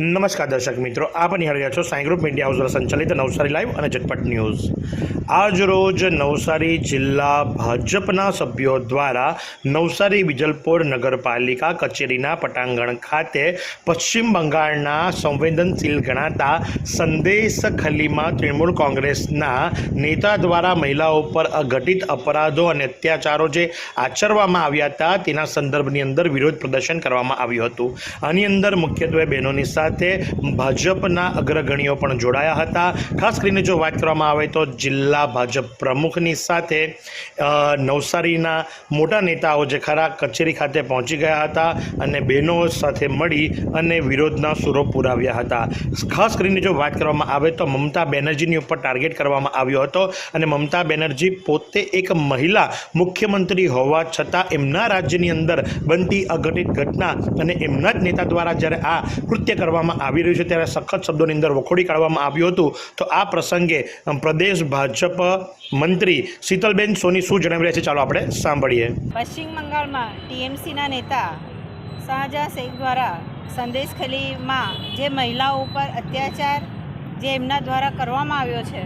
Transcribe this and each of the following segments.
નમસ્કાર દર્શક મિત્રો, આપ નિહાળી રહ્યા છો સાંઈ ગ્રુપ મીડિયા હાઉસ સંચાલિત નવસારી લાઈવ અને ઝટપટ ન્યૂઝ. આજ રોજ નવસારી જિલ્લા ભાજપના સભ્યો દ્વારા નવસારી વિજલપોર નગરપાલિકા કચેરીના પટાંગણ ખાતે પશ્ચિમ બંગાળના સંવેદનશીલ ગણાતા સંદેશ ખલીમાં તૃણમૂલ કોંગ્રેસના નેતા દ્વારા મહિલાઓ પર અઘટિત અપરાધો અને અત્યાચારો જે આચરવામાં આવ્યા હતા, તેના સંદર્ભની અંદર વિરોધ પ્રદર્શન કરવામાં આવ્યું હતું. આની અંદર મુખ્યત્વે બહેનોની સાથે ભાજપના અગ્રગણીઓ પણ જોડાયા હતા. ખાસ કરીને જો વાત કરવામાં આવે તો જિલ્લા ભાજપ પ્રમુખની સાથે નવસારીના મોટા નેતાઓ જે ખરા કચેરી ખાતે પહોંચી ગયા હતા અને બહેનો સાથે મળી અને વિરોધના સુરો પુરાવ્યા હતા. ખાસ કરીને જો વાત કરવામાં આવે તો મમતા બેનર્જીની ઉપર ટાર્ગેટ કરવામાં આવ્યો હતો અને મમતા બેનર્જી પોતે એક મહિલા મુખ્યમંત્રી હોવા છતાં એમના રાજ્યની અંદર બનતી અઘટિત ઘટના અને એમના જ નેતા દ્વારા જ્યારે આ કૃત્ય કરવામાં આવી રહ્યું છે, ત્યારે સખત શબ્દોની અંદર વખોડી કાઢવામાં આવ્યું હતું. તો આ પ્રસંગે પ્રદેશ ભાજપ મંત્રી શીતલબેન સોની શું જણાવી રહ્યા છે? ચાલો આપણે સાંભળીએ. પશ્ચિમ બંગાળમાં ટીએમસીના નેતા શાહજહાં શેખ દ્વારા સંદેશ ખલીમાં જે મહિલાઓ ઉપર અત્યાચાર જે એમના દ્વારા કરવામાં આવ્યો છે,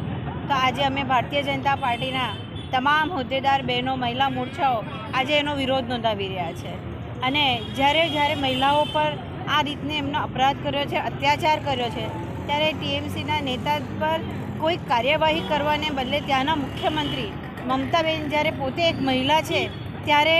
તો આજે અમે ભારતીય જનતા પાર્ટીના તમામ હોદ્દેદાર બહેનો, મહિલા મોરચાઓ આજે એનો વિરોધ નોંધાવી રહ્યા છે. અને જ્યારે જ્યારે મહિલાઓ પર આ રીતને એમનો અપરાધ કર્યો છે, અત્યાચાર કર્યો છે. ત્યારે ટીએમસીના નેતા પર કોઈ કાર્યવાહી કરવાને બદલે ત્યાંના મુખ્યમંત્રી મમતાબેન જ્યારે પોતે એક મહિલા છે, ત્યારે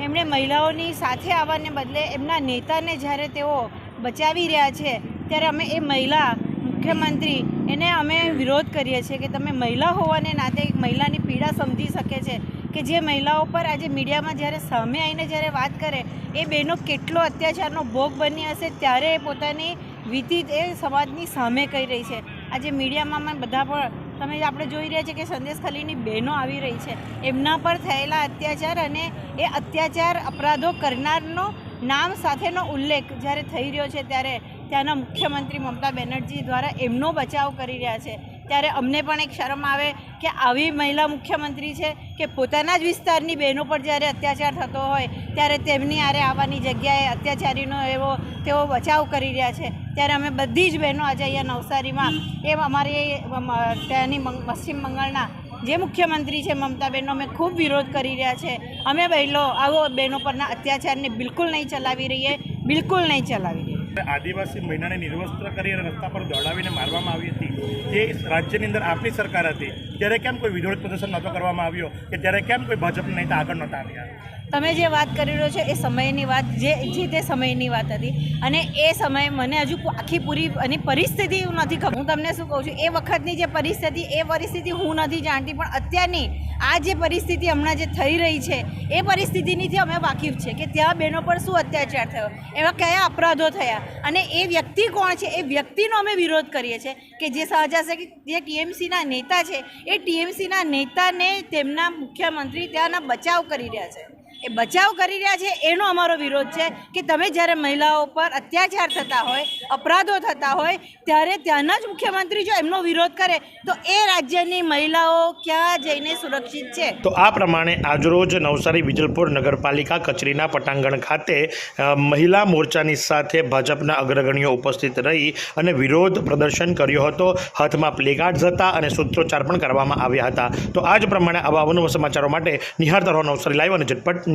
એમણે મહિલાઓની સાથે આવવાને બદલે એમના નેતાને જ્યારે તેઓ બચાવી રહ્યા છે, ત્યારે અમે એ મહિલા મુખ્યમંત્રી, એને અમે વિરોધ કરીએ છીએ કે તમે મહિલા હોવાને નાતે એક મહિલાની પીડા સમજી શકે છે. કે જે મહિલાઓ પર આજે મીડિયામાં જ્યારે સામે આવીને જ્યારે વાત કરે, એ બહેનો કેટલો અત્યાચારનો ભોગ બની હશે ત્યારે એ પોતાની વિધિત એ સમાજની સામે કહી રહી છે. આજે મીડિયામાં બધા પણ તમે આપણે જોઈ રહ્યા છીએ કે સંદેશ ખલીની બહેનો આવી રહી છે. એમના પર થયેલા અત્યાચાર અને એ અત્યાચાર અપરાધો કરનારનો નામ સાથેનો ઉલ્લેખ જ્યારે થઈ રહ્યો છે ત્યારે ત્યાંના મુખ્યમંત્રી મમતા બેનર્જી દ્વારા એમનો બચાવ કરી રહ્યા છે. ત્યારે અમને પણ એક શરમ આવે કે આવી મહિલા મુખ્યમંત્રી છે કે પોતાના જ વિસ્તારની બહેનો પર જ્યારે અત્યાચાર થતો હોય ત્યારે તેમની આરે આવવાની જગ્યાએ અત્યાચારીનો એવો તેઓ બચાવ કરી રહ્યા છે. ત્યારે અમે બધી જ બહેનો આજે અહીંયા નવસારીમાં એમ અમારી અમ, ત્યાંની પશ્ચિમ બંગાળના જે મુખ્યમંત્રી છે મમતાબેનનો અમે ખૂબ વિરોધ કરી રહ્યા છે. અમે બહેનો આવો બહેનો પરના અત્યાચારને બિલકુલ નહીં ચલાવી રહીએ બિલકુલ નહીં ચલાવી રહીએ. આદિવાસી મહિલાને નિર્વસ્ત્ર કરી રસ્તા પર દોડાવીને મારવામાં આવી હતી. જે રાજ્યની અંદર આપની સરકાર હતી ત્યારે કેમ કોઈ વિરોધ પ્રદર્શન નહોતો કરવામાં આવ્યો કે ત્યારે કેમ કોઈ ભાજપ નેતા આગળ નહોતા આવ્યા? તમે જે વાત કરી રહ્યો છો એ સમયની વાત, જે જે તે સમયની વાત હતી. અને એ સમયે મને હજુ આખી પૂરી અને પરિસ્થિતિ હું નથી ખબર. હું તમને શું કહું છું, એ વખતની જે પરિસ્થિતિ, એ પરિસ્થિતિ હું નથી જાણતી, પણ અત્યારની આ જે પરિસ્થિતિ હમણાં જે થઈ રહી છે, એ પરિસ્થિતિનીથી અમે વાકેફ છે કે ત્યાં બહેનો પર શું અત્યાચાર થયો, એવા કયા અપરાધો થયા અને એ વ્યક્તિ કોણ છે? એ વ્યક્તિનો અમે વિરોધ કરીએ છીએ કે જે સહજા છે, કે જે ટીએમસીના નેતા છે એ ટીએમસીના નેતાને તેમના મુખ્યમંત્રી ત્યાંના બચાવ કરી રહ્યા છે. એ બચાવ કરી રહ્યા છે, એનો અમારો વિરોધ છે કે તમે જ્યારે મહિલાઓ પર અત્યાચાર થતા હોય, અપરાધો થતા હોય, ત્યારે ત્યાંના જ મુખ્યમંત્રી જો એમનો વિરોધ કરે, તો એ રાજ્યની મહિલાઓ ક્યાં જઈને સુરક્ષિત છે? તો આ પ્રમાણે આજરોજ નવસારી વિજલપુર નગરપાલિકા કચેરીના પટાંગણ ખાતે મહિલા મોરચાની સાથે ભાજપના અગ્રગણીઓ ઉપસ્થિત રહી અને વિરોધ પ્રદર્શન કર્યો હતો. હાથમાં પ્લેકાર્ડ્સ હતા અને સૂત્રોચ્ચાર પણ કરવામાં આવ્યા હતા. તો આ જ પ્રમાણે આવા અવનવ સમાચારો માટે નિહાળતા રહો નવસારી લાઈવ અને ઝટપટ